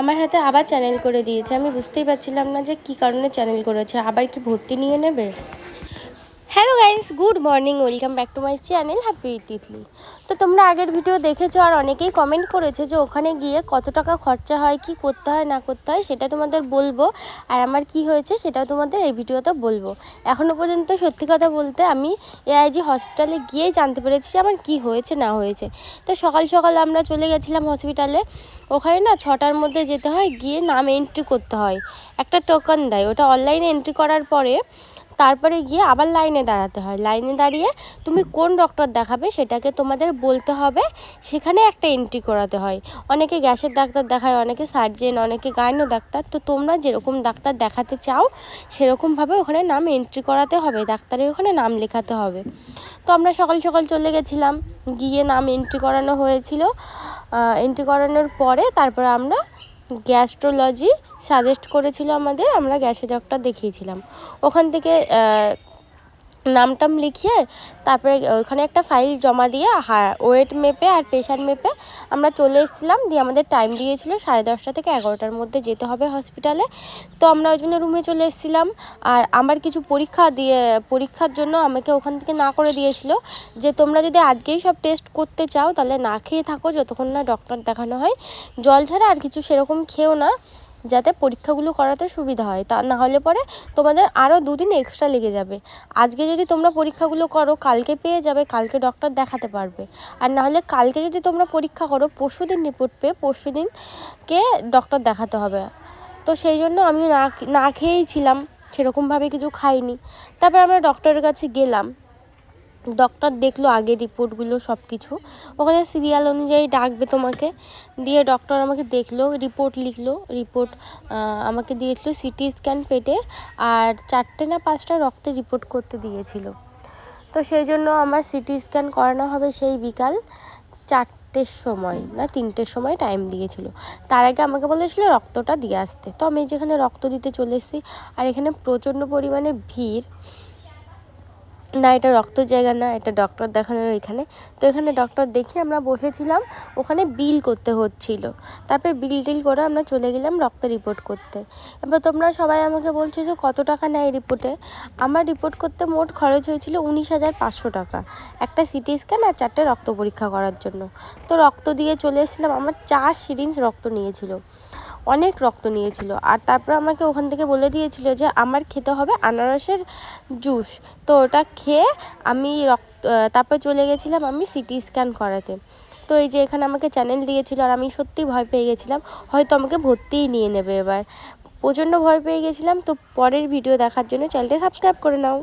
আমার হাতে আবার চ্যানেল করে দিয়েছে। আমি বুঝতেই পারছিলাম না যে কি কারণে চ্যানেল করেছে। আবার কি ভর্তি নিয়ে নেবে? Hello guys, good morning, welcome back to my channel happy Titli. তো তোমরা আগের ভিডিও দেখেছ আর অনেকেই কমেন্ট করেছে যে ওখানে গিয়ে কত টাকা খরচা হয়, কি করতে হয়, না করতে হয়, সেটা তোমাদের বলব। আর আমার কি হয়েছে সেটাও তোমাদের এই ভিডিওতে বলব। এখনও পর্যন্ত সত্যি কথা বলতে আমি এআইজি হসপিটালে গিয়েই জানতে পেরেছি আমার কি হয়েছে, না হয়েছে। তো সকাল সকাল আমরা চলে গেছিলাম হসপিটালে ওখানে না ছটার মধ্যে যেতে হয়, গিয়ে নাম এন্ট্রি করতে হয়। একটা টোকন দেয়। ওটা অনলাইনে এন্ট্রি করার পরে তারপরে গিয়ে আবার লাইনে দাঁড়াতে হয়। লাইনে দাঁড়িয়ে তুমি কোন ডক্টর দেখাবে সেটাকে তোমাদের বলতে হবে। সেখানে একটা এন্ট্রি করাতে হয়। অনেকে গ্যাসের ডাক্তার দেখায়, অনেকে সার্জেন অনেকে গাইনো ডাক্তার। তো তোমরা যেরকম ডাক্তার দেখাতে চাও, সেরকমভাবে ওখানে নাম এন্ট্রি করাতে হবে। ডাক্তারের ওখানে নাম লেখাতে হবে। তো আমরা সকাল সকাল চলে গেছিলাম। গিয়ে নাম এন্ট্রি করানো হয়েছিল। এন্ট্রি করানোর পরে তারপরে আমরা গ্যাস্ট্রোলজি সাজেস্ট করেছিল আমাদের আমরা গ্যাসের ডক্টর দেখিয়েছিলাম। ওখান থেকে নাম টাম লিখিয়ে তারপরে ওখানে একটা ফাইল জমা দিয়ে ওয়েট মেপে আর প্রেশার মেপে আমরা চলে এসেছিলাম। দিয়ে আমাদের টাইম দিয়েছিল সাড়ে দশটা থেকে এগারোটার মধ্যে যেতে হবে হসপিটালে তো আমরা ওই জন্য রুমে চলে এসেছিলাম। আর আমার কিছু পরীক্ষা দিয়ে, পরীক্ষার জন্য আমাকে ওখান থেকে না করে দিয়েছিল যে তোমরা যদি আজকেই সব টেস্ট করতে চাও, তাহলে না খেয়ে থাকো। যতক্ষণ না ডক্টর দেখানো হয়। জল ছাড়া আর কিছু সেরকম খেও না। যাতে পরীক্ষাগুলো করাতে সুবিধা হয়। তা না হলে পরে তোমাদের আরও দুদিন এক্সট্রা লেগে যাবে। আজকে যদি তোমরা পরীক্ষাগুলো করো, কালকে পেয়ে যাবে, কালকে ডক্টর দেখাতে পারবে। আর না হলে কালকে যদি তোমরা পরীক্ষা করো পরশু দিন রিপোর্ট পেয়ে পরশু দিনকে ডক্টর দেখাতে হবে। তো সেই জন্য আমি না না খেয়েই ছিলাম, সেরকমভাবে কিছু খাইনি। তারপর আমরা ডক্টরের কাছে গেলাম। ডক্টর দেখল আগে রিপোর্টগুলো সব কিছু ওখানে সিরিয়াল অনুযায়ী ডাকবে তোমাকে। দিয়ে ডক্টর আমাকে দেখল রিপোর্ট লিখলো। রিপোর্ট আমাকে দিয়েছিল সিটি স্ক্যান পেটের আর চারটে না পাঁচটা রক্তে রিপোর্ট করতে দিয়েছিল। তো সেই জন্য আমার সিটি স্ক্যান করানো হবে সেই বিকাল চারটের সময়, না তিনটের সময় টাইম দিয়েছিল। তার আগে আমাকে বলেছিল রক্তটা দিয়ে আসতে। তো আমি যেখানে রক্ত দিতে চলে এসেছি আর এখানে প্রচণ্ড পরিমাণে ভিড় না, এটা রক্তর জায়গা না, এটা ডক্টর দেখানোর এখানে তো এখানে ডক্টর দেখে আমরা বসেছিলাম, ওখানে বিল করতে হচ্ছিল। তারপরে বিল টিল করে আমরা চলে গেলাম রক্ত রিপোর্ট করতে। এবার তোমরা সবাই আমাকে বলছো যে কত টাকা নেয় রিপোর্টে আমার রিপোর্ট করতে মোট খরচ হয়েছিল উনিশ হাজার পাঁচশো টাকা। একটা সিটি স্ক্যান আর চারটে রক্ত পরীক্ষা করার জন্য। তো রক্ত দিয়ে চলে এসেছিলাম, আমার চার সিরিঞ্জ রক্ত নিয়েছিল। অনেক রক্ত নিয়েছিল। আর তারপর আমাকে ওখান থেকে বলে দিয়েছিল যে, আমার খেতে হবে আনারসের জুস। তো ওটা খেয়ে আমি রক্ত তারপর চলে গেছিলাম আমি সিটি স্ক্যান করাতে। তো এই যে এখানে আমাকে চ্যানেল দিয়েছিল আর আমি সত্যি ভয় পেয়ে গেছিলাম। হয়তো আমাকে ভর্তিই নিয়ে নেবে এবার। প্রচণ্ড ভয় পেয়ে গেছিলাম। তো পরের ভিডিও দেখার জন্য চ্যানেলটা সাবস্ক্রাইব করে নাও।